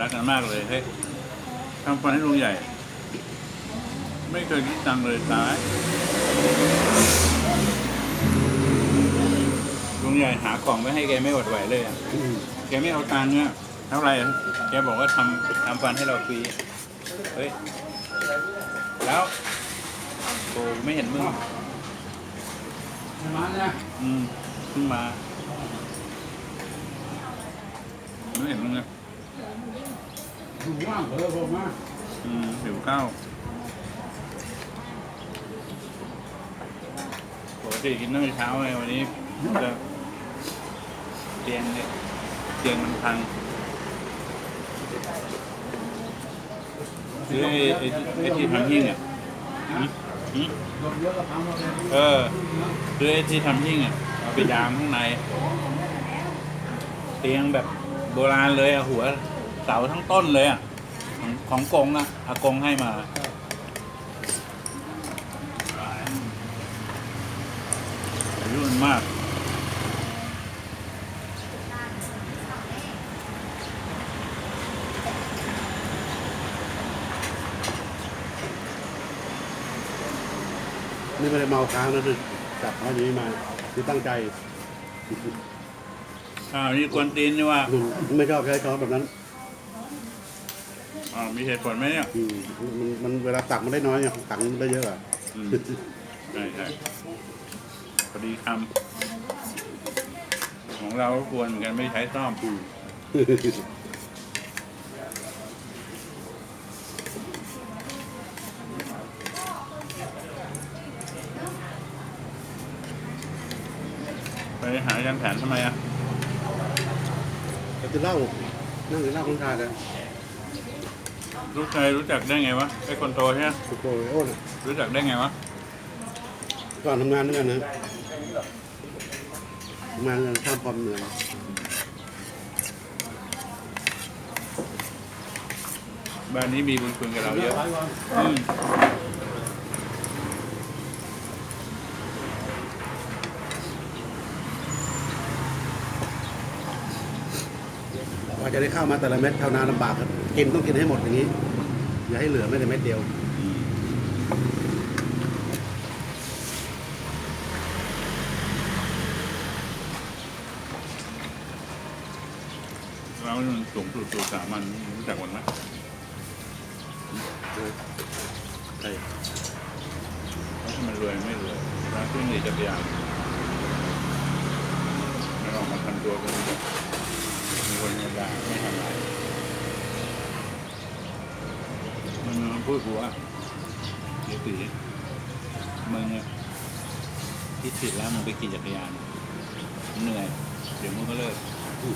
รักกันมากเลยเฮ้ยทำฟันให้ลุงใหญ่ ไม่เคยคิดตังค์เลยตายลุงใหญ่หากล่องไว้ให้แกไม่หวดไหวเลยอะอืมแกไม่เอาตังค์เนี่ยเท่าไหร่อะแกบอกว่าทำทำฟันให้เราฟรีเฮ้ยแล้วโอ้ไม่เห็นมึงมาเนี่ยอืมเพิ่งมาไม่เห็นมึงเลย ผมว่างเออผมมาอืมหิวข้าวปกติกินตั้งแต่เช้าไงวันนี้จะเตียงเนี่ยเตียงมันพังคือไอ้ไอ้ไอ้ที่ทำหิ้งอะหืมหืมรถเยอะก็ทำมาเลยเออคือไอ้ที่ทำหิ้งอะเอาไปยามข้างใน เตียงแบบโบราณเลยอะหัว เสาทั้งต้นเลยอะ ของของกงอะอากงให้มา อายุมันมาก นี่ไม่ได้เมาค้างนะคือจับเขาอย่างนี้มาคือตั้งใจ อ้าว นี่กวนตีนนี่ว่าอืมไม่ชอบใช้ช้อนแบบนั้นอ้าวมีเหตุผลไหมเนี่ยอืมมันมันเวลาตักมันได้น้อยไงตักมันได้เยอะอะอืมใช่ใช่พอดีคำของเราก็ควรเหมือนกันไม่ใช้ซ่อมอืมไปหาอาจารย์แผนทำไมอะแต่จะเล่านั่งกินเหล้าคนชายเลย ลูกชายรู้จักได้ไงวะไอ้คนโตใช่ไหมสุโขทัยโอ้นรู้จักได้ไงวะก่อนทำงานด้วยกันนะทำงานกันข้ามความเหนื่อยบ้านนี้มีบุญคุณกับเราเยอะอืมกว่าจะได้ข้าวมาแต่ละเม็ดชาวนาลำบากครับ กินต้องกินให้หมดอย่างนี้ อย่าให้เหลือแม้แต่เม็ดเดียวเรามันสูงสุดตัวสามัญรู้จักมันไหมใช่แล้วถ้ามันรวยไม่รวยร้านเครื่องดื่มจักรยานไม่ออกมาพันตัวกันมีคนมาด่าไม่ทำไร มันมันพูดกูว่าเดี๋ยวตีมึงคิดผิดแล้วมึงไปขี่จักรยานเหนื่อย เดี๋ยวมึงก็เลิก อื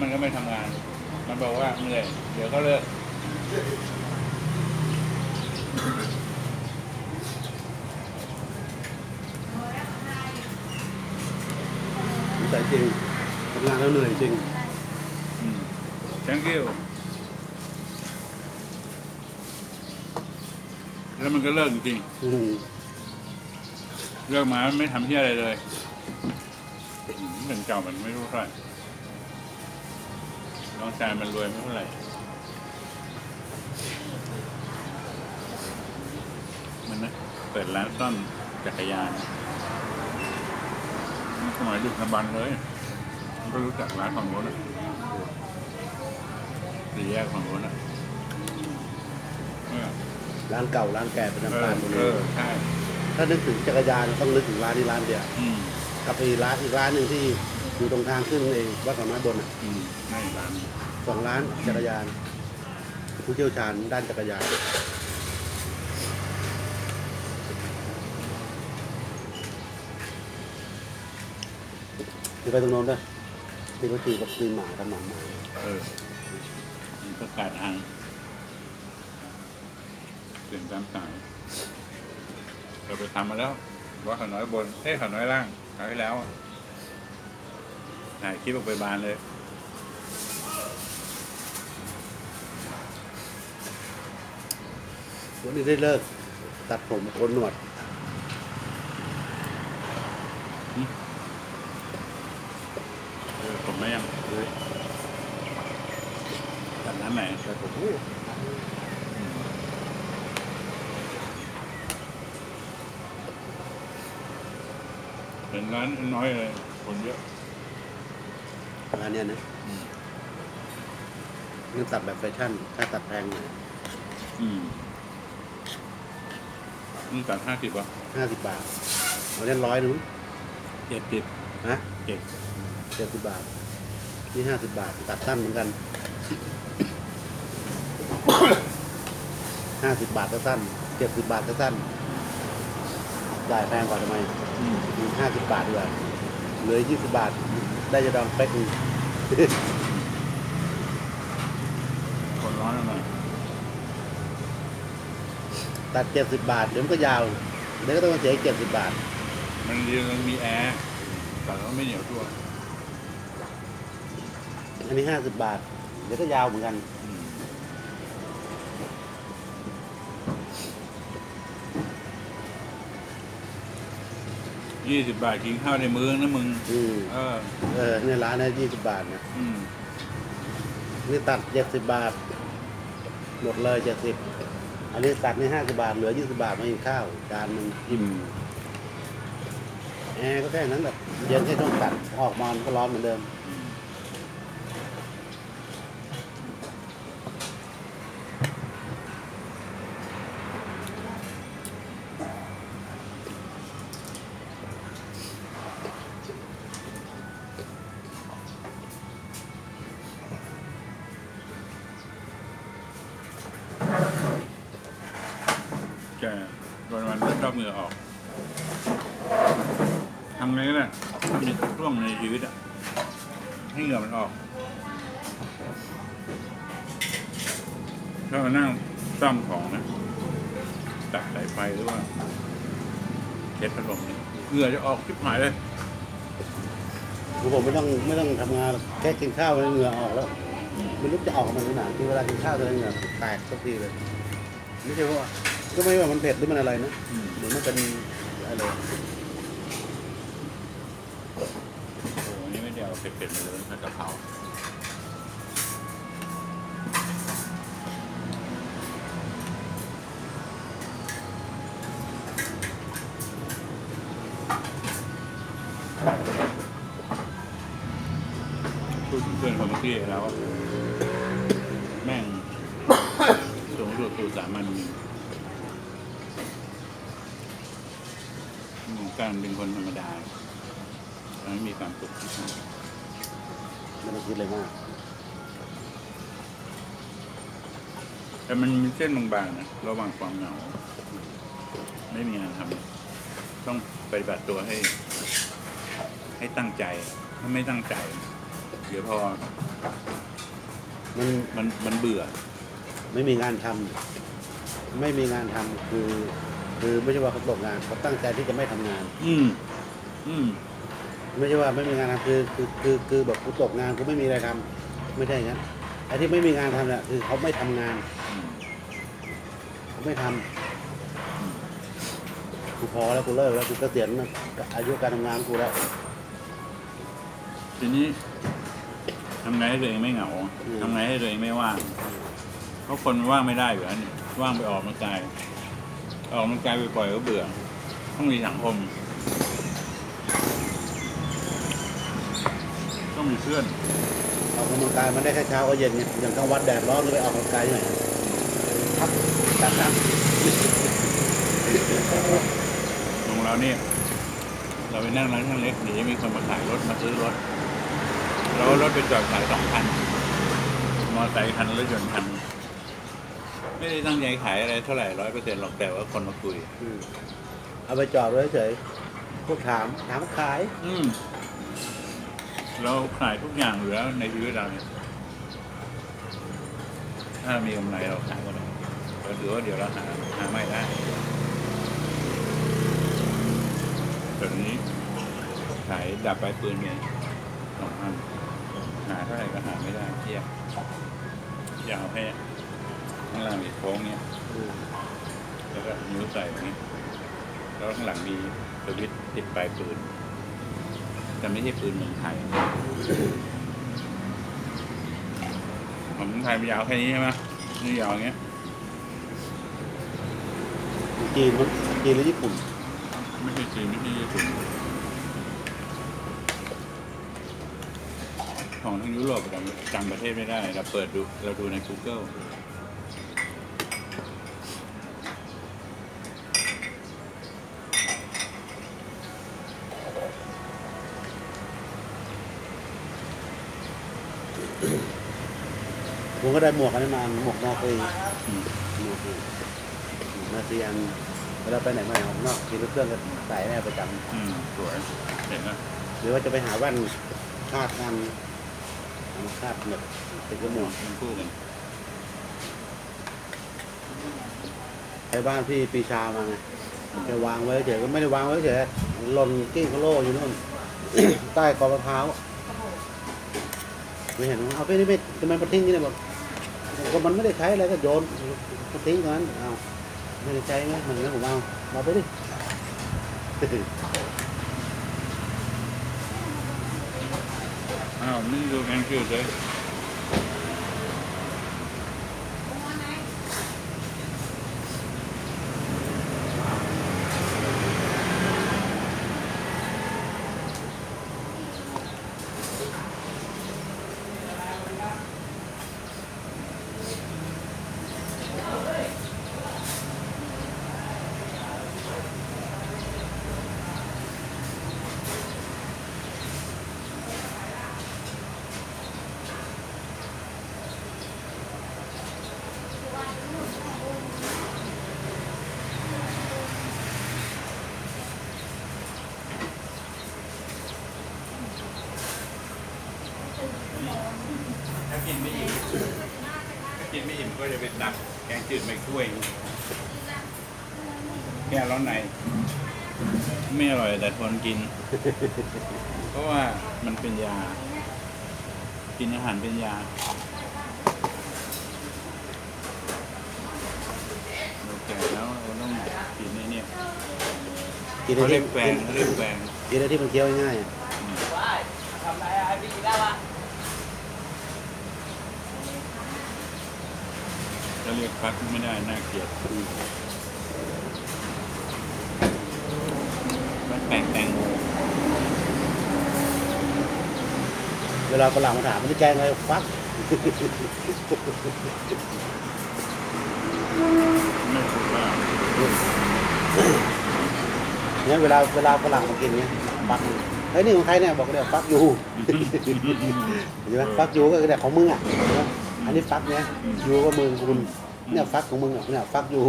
มเสร็จแล้วมันก็ไม่ทำงาน มันบอกว่าเหนื่อย เดี๋ยวก็เลิกแต่จริงทำงานแล้วเหนื่อยจริงอืม thank you แล้วมันก็เลิกจริงอืมๆเลิกมาไม่ทำที่อะไรเลยอืมเงินเก่ามันไม่รู้เท่าไหร่ น้องชายมันรวยไม่เท่าไหร่มันนะเปิดร้านซ่อมจักรยานมันสมัยดึกดำบรรพ์เลยมันก็รู้จักร้านฝั่งโน้นนะสี่แยกฝั่งโน้นนะเออร้านเก่าร้านแก่เป็นเอน้ำอตาลหมดเอเลยอใช่ถ้านึกถึงจักรยานต้องนึกถึงร้านนี้ร้านเดียวอืมกับอีกร้านอีกร้านหนึ่งที่ อยู่ตรงทางขึ้นเองวัดสามารถบนอะอืมในร้านสองร้านจักรยาน ผู้เชี่ยวชาญด้านจักรยานจะไปตรงโน้นด้วยที่เขาขี่กับตีนหมากับหมาหมาเออมันก็กาดทางเปลี่ยนตามสายเราไปทำมาแล้วว่าขาน้อยบนเอ้ยขาน้อยล่างคราวที่แล้ว ถ่ายคลิปออกไปบานเลยวันนี้ได้เลิก ตัดผมโกนหนวด เออผมไม่ยังตัดร้านไหนแต่ผมเป็นร้านน้อยเลย คนเยอะ อันเนี้ยนะอืมนี่ตัดแบบแฟชั่นถ้าตัดแพงอืมนี่ตัดห้าสิบวะห้าสิบบาทเอาเนี้ยร้อยหนึงเจ็ดสิบนะเจ็ดเจ็ดสิบบาท นี่ห้าสิบบาท ตัดสั้นเหมือนกัน ห้าสิบบาทก็สั้นเจ็ดสิบบาทก็สั้นจ่ายแพงกว่าทำไมอืมห้าสิบบาทดีกว่าเหลือยี่สิบบาท ได้จะดองเป๊กหนึ่ง คนร้อนหน่อยตัดเจ็ดสิบบาทเดี๋ยวมันก็ยาวเดี๋ยวก็ต้องมาเสียเจ็ดสิบบาท มันเรียนมันมีแอร์แต่ก็ไม่เหนียวตัวอันนี้ห้าสิบบาท เดี๋ยวก็ยาวเหมือนกันอืมยี่สิบบาทกินข้าวในมื้อนะมึง อืม เออ เออเนี่ยร้านนี้ยี่สิบบาทนะอืมนี่ตัดเจ็ดสิบบาท หมดเลยเจ็ดสิบอันนี้ตัดนี่ห้าสิบาทเหลือยี่สิบาทมากินข้าวจานหนึงอืมแอร์ก็แค่นั้นแบบเย็นแค่ต้องตัดออกมามันก็ร้อนเหมือนเดิมแกือออกทำไงก็ได้มีช่วงในชีวิตอะให้เหงื่อมันออกถ้ามานั่งซ่อมของนะตัดสายไฟหรือว่าเช็ดพัดลมเนี่ยเหงื่อจะออกชิบหายเลยคือผมไม่ต้องไม่ต้องทำงานแค่กินข้าวแล้วเหงื่อออกแล้วไม่รู้จะออกมาขนาดที่เวลากินข้าวจะเหงื่อแตกสักทีเลย ไม่ใช่ว่า ก็ไม่ว่ามันเผ็ดหรือมันอะไรนะอืมเหมือนมันเป็นอะไรโอ้โหนี่ไม่เดียวเผ็ดๆมาเลยผัดกะเพราพูดถึงเพื่อนคนเมื่อกี้แล้วอะแม่ง สูงสุดสู่สามัญเหมือน การเป็นคนธรรมดาทำให้มีความสุขที่สุดไม่ต้องคิดอะไรมาก แต่มันมีเส้นบางๆนะระหว่างความเหงา ไม่มีงานทำต้องปฏิบัติตัวให้ ให้ตั้งใจ ถ้าไม่ตั้งใจ เดี๋ยวพอ มันมันมันเบื่อ ไม่มีงานทำไม่มีงานทำคือ คือไม่ใช่ว่าเขาตกงานเขาตั้งใจที่จะไม่ทำงาน อืม อืม ไม่ใช่ว่าไม่มีงานทำคือคือคือคือแบบกูตกงานกูไม่มีอะไรทำไม่ใช่อย่างนั้นไอ้ที่ไม่มีงานทำเนี่ยคือเขาไม่ทำงานอืมเขาไม่ทำกูพอแล้วกูเลิกแล้วกูเกษียณอายุการทำงานกูแล้ว ทีนี้ทำไงให้ตัวเองไม่เหงาทำไงให้ตัวเองไม่ว่างเพราะคนว่างไม่ได้อยู่แล้วนี่ว่างไปออกกำลังกาย ออกกำลังกายไปปล่อยก็เบื่อ ต้องมีสังคม ต้องมีเพื่อนออกกำลังกายมันได้แค่เช้าก็เย็นเนี่ยอย่างกลางวันแดดร้อนก็ไปออกกำลังกายที่ไหนพักตัดน้ำของเราเนี่ยเราไปนั่งร้านข้างเล็กเดี๋ยวจะมีคนมาขายรถมาซื้อรถ เราเอารถไปจอดขายสองคัน มอเตอร์ไซค์คันรถยนต์คัน ไม่ได้ตั้งใจขายอะไรเท่าไหร่ร้อยเปอร์เซ็นต์หรอกแต่ว่าคนมาคุย อืมเอาไปจอดไว้เฉยพวกถามถามขาย อืมเราขายทุกอย่างอยู่แล้วในชีวิตเราเนี่ยถ้ามีกำไรเราขายก็ได้เราถือว่าเดี๋ยวเราหาหาไม่ได้แต่ทีนี้ขายดับปลายปืนไงสองพันหาเท่าไหร่ก็หาไม่ได้เทียบยาวแค่ ข้างล่างมีโค้งเนี้ยอืมแล้วก็นิ้วใส่อย่างนี้ แล้วข้างหลังมีสวิตช์ติดปลายปืนแต่ไม่ใช่ปืนเมืองไทยของเมืองไทยมันยาวแค่นี้ใช่ไหมนี่ยาวอย่างเงี้ยจีนมั้งจีนหรือญี่ปุ่น ไม่ใช่จีนไม่ใช่ญี่ปุ่นของทางยุโรปจำจำประเทศไม่ได้ เราเปิดดูเราดูใน Google ผมก็ได้หมวกอันนี้มาหมวกนอกเลยอืมหมวกนาเซียนเวลาไปไหนมาไหนออกนอกขี่รถเครื่องก็ใส่แม่ประจอืมสวยเห็นนะำหรือว่าจะไปหาแว่นคาดงานเอามาคาดเหน็บติดกับหมวกมันคู่กันไปบ้านพี่ปีชามาไงแกวางไว้เฉยก็ไม่ได้วางไว้เฉยหล่นกิ้งโคโลอยู่นู่นใต้กอมะพร้าวไม่เห็นว่าเอาไปนี่ไม่ทำไมมาทิ้งนี่เนี่ยบอก ก็มันไม่ได้ใช้อะไรก็โยนก็ทิ้งกันเอาไม่ได้ใช้ไงมันงั้นผมเอาเอาไปดิอ้าวนี่ดูแกงคิวเลยถ้ากินไม่อิ่มถ้ากินไม่อิ่มก็จะเป็นตักแกงจืดไม่ ถ้วย แก้ร้อนในไม่อร่อยแต่ทนกิน เพราะว่ามันเป็นยา กินอาหารเป็นยาเราแก่แล้วเราต้องกินไอ้เนี่ยกินเขาอะไรเรียที่กแฟงเขาเรียกแฟงกินอะไรที่มันเคี้ยวง่ายๆอะ ทำไรอะพี่กินได้ปะ เขาเรียกฟักไม่ได้น่าเกลียดอืมฟักแตงแตงโมเวลาฝรั่งมาถามมันจะแกงอะไรฟักไม่ถูกว่าเนี่ยเวลาเวลาฝรั่งมากินเนี่ยฟักเฮ้ยนี่ของใครเนี่ยบอกเนี่ยฟักอยู่เห็นไหมฟักอยู่ก็คือแต่ของมึงอะอันนี้ฟักเนี่ยอยู่ก็มึงคุณ เนี่ยฟักของมึงอะเนี่ยฟักอยู่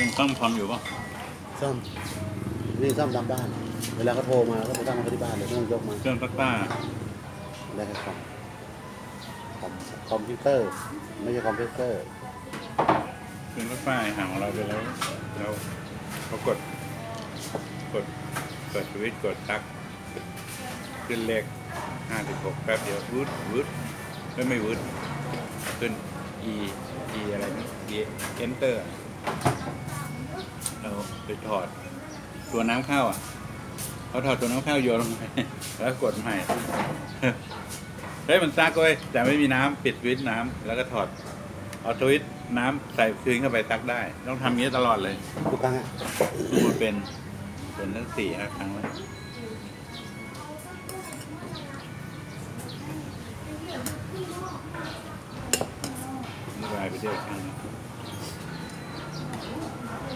ยังต้องทำอยู่ป่ะซ่อมนี่ซ่อมตามบ้าน เวลาเขาโทรมาก็ไปตั้งมาที่บ้านเลยไม่ต้องยกมาเครื่องซักผ้า ได้แค่คอม คอมพิวเตอร์ ไม่ใช่คอมพิวเตอร์เครื่องซักผ้าห่างของเราไปแล้วเราเขากดกดกดสวิตช์กดตักขึ้นเลขห้าสิบหกแป๊บเดียววืดวืดไม่ไม่วืดขึ้น e e อะไรนะ e enter เราไปถอดตัวน้ำเข้าอะเขาถอดตัวน้ำเข้าโยนลงไปแล้วกดใหม่ เฮ้ยมันซักเว้ยแต่ไม่มีน้ำปิดสวิตช์น้ำแล้วก็ถอดเอาสวิตช์น้ำใส่คืนเข้าไปซักได้ ต้องทำอย่างนี้ตลอดเลยทุกครั้งอะพูดเป็นเป็นทั้งสี่ห้าครั้งแล้วนี่ลายไปเรื่อยครั้ง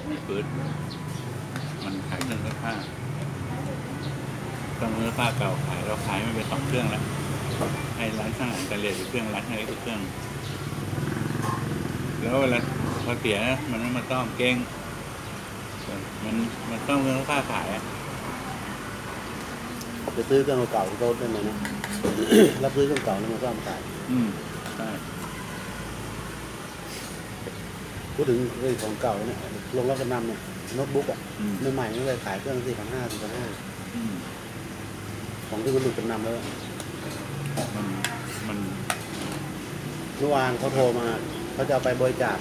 มีปืนมันขายเครื่องซักผ้าเครื่องซักผ้าเก่าขายเราขายมันเป็นสองเครื่องแล้ว ให้ร้านช่างอิตาเลียนเครื่องร้านให้เครื่อง แล้วเวลาพอเสียมันไม่มาซ่อมเก่งพมันมันต้องเงินค่าขายอะจะซื้อเครื่องเก่าๆที่เขาเป็นอะไรนะรับซื้อเครื่องเก่าแล้วมาซ่อมขาย อืมใช่พูดถึงเรื่องของเก่าเนี่ยลงรับจำนำเนี่ยโน้ตบุ๊กอะอืมใหม่ๆนี่เลยขายเครื่องสี่พันห้าสี่พันห้าอืมของที่มันหลุดจำนำแล้ว มันมันเมื่อวานเขาโทรมาเขาจะเอาไปบริจาค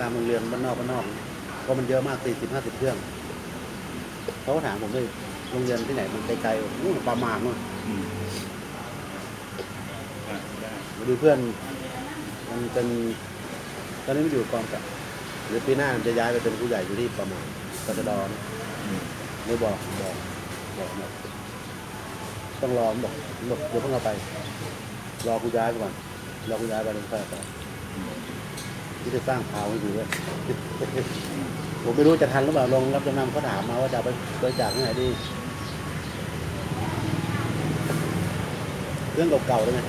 ตามโรงเรียนบ้านนอกบ้านนอกเพราะมันเยอะมากสี่สิบห้าสิบเครื่องเขาก็ถามผมด้วยโรงเรียนที่ไหนมันไกลๆนู่นประมาณนู่นอืมได้ได้มาดูเพื่อน มันเป็นตอนนี้มันอยู่กองกับหรือปีหน้ามันจะย้ายไปเป็นผู้ใหญ่อยู่ที่ประมาณกตดนะอืม ไม่บอกบอกบอกหมด ต้องรอบอกบอกเดี๋ยวเพิ่งเอาไป รอกูย้ายก่อนรอกูย้ายไปแล้วค่อยเอาไปอืมที่จะสร้างพาวให้ดูด้วยผมไม่รู้จะทันหรือเปล่าลงรับจำนำเขาถามมาว่าจะเอาไปบริจาคที่ไหนดีเรื่องเก่าๆเลยไง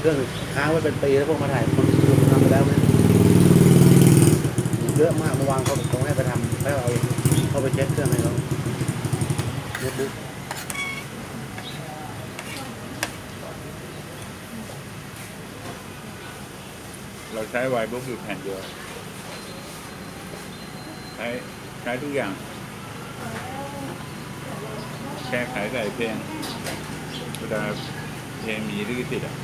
เรื่องค้างไว้เป็นปีแล้วพวกมาถ่ายมันทำไปแล้วไหมเยอะมากเมื่อวานเขาเขาให้ไปทำให้เอาเขาไปเช็คเครื่องให้เขาโน้ตบุ๊ก เราใช้ไวบุ๊กอยู่แผ่นเดียว ใช้ใช้ทุกอย่าง แก้ไขใส่เพลงเวลาเพลงมีลิขสิทธิ์อะ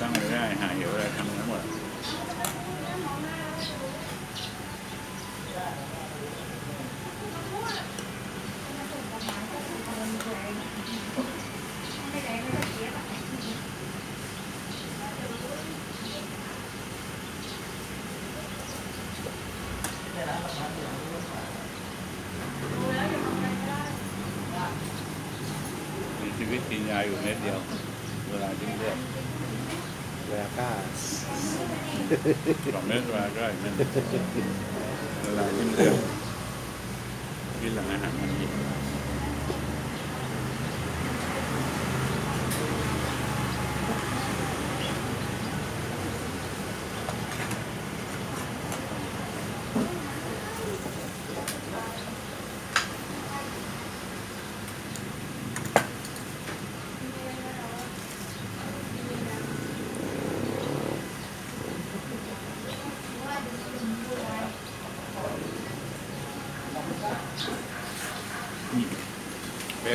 ตั้งไม่ได้ หาเหวอะไรทำทั้งหมด มีชีวิตกินยาอยู่เม็ดเดียว เวลาทิ้งเลือดเวลาก้าสองเม็ดเวลาก็อีกเม็ดเวลาทิ้งเลือดกินหลังอาหารมันอี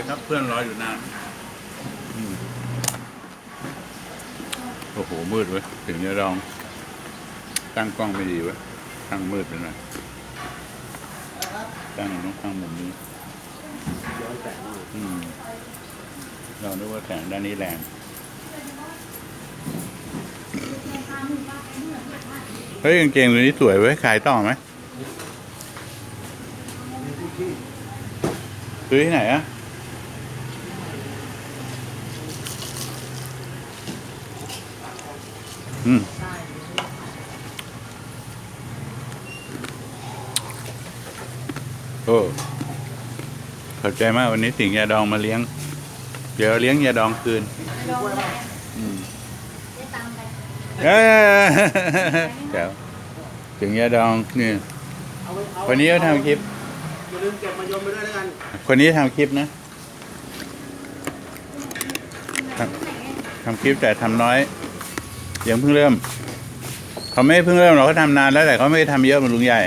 ครับเพื่อนรออยู่นานโอ้โห มืดเว้ย ถึงจะลอง ตั้งกล้องไม่ดีเว้ย ตั้งมืดไปหน่อย ตั้งต้องตั้งมุมนี้ย้อนแสงอืมเราดูว่าแสงด้านนี้แรงเฮ้ยกางเกงตัวนี้สวยเว้ย ขายต่อไหมซื้อที่ไหนอะ อืมโอ้ขอบใจมากวันนี้สิงยาดองมาเลี้ยง เดี๋ยวเลี้ยงยาดองคืนลองแรงอืมได้ตังค์ไปเอ้ยแจ๋วถึงยาดองนี่เอาไว้เอาวันนี้ก็ทำคลิปอย่าลืมเก็บมายมไปด้วยแล้วกัน คนนี้ทำคลิปนะทำทำคลิปแต่ทำน้อย ยังเพิ่งเริ่ม เขาไม่เพิ่งเริ่มหรอกเขาทำนานแล้วแต่เขาไม่ได้ทำเยอะเหมือนลุงใหญ่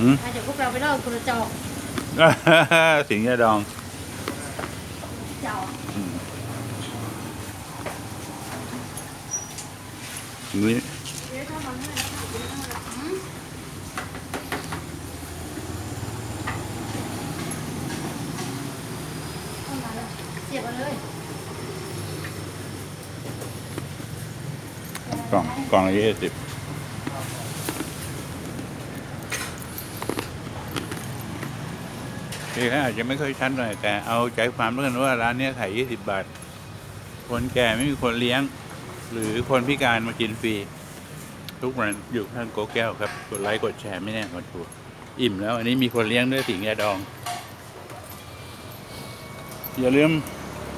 อืมเดี๋ยวพวกเราไปเล่าคนละจอกสิงยาดองจอกอืมนี่ เดี๋ยวถ้ามันให้แล้วเดี๋ยวถ้ามันอืมเอามาเลยเสียบมาเลย กล่องกล่องละ ยี่สิบที่อาจจะไม่ค่อยชัดหน่อยแต่เอาใจความแล้วกันว่าร้านนี้ขายยี่สิบบาท คนแก่ไม่มีคนเลี้ยง หรือคนพิการมากินฟรี ทุกวันอยู่ข้างโกแก้วครับ กดไลค์กดแชร์ไม่แน่กดถูกอิ่มแล้ว อันนี้มีคนเลี้ยงด้วยสิงห์ยาดอง อย่าลืม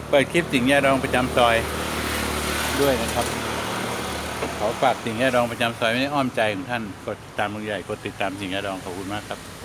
เปิดคลิปสิงห์ยาดองประจำซอยด้วยนะครับ ขอฝากสิ่งแวดล้องประจำซอยไม่ได้อ้อมใจของท่านกดติดตามลุงใหญ่กดติดตามสิ่งแวดล้องขอบคุณมากครับ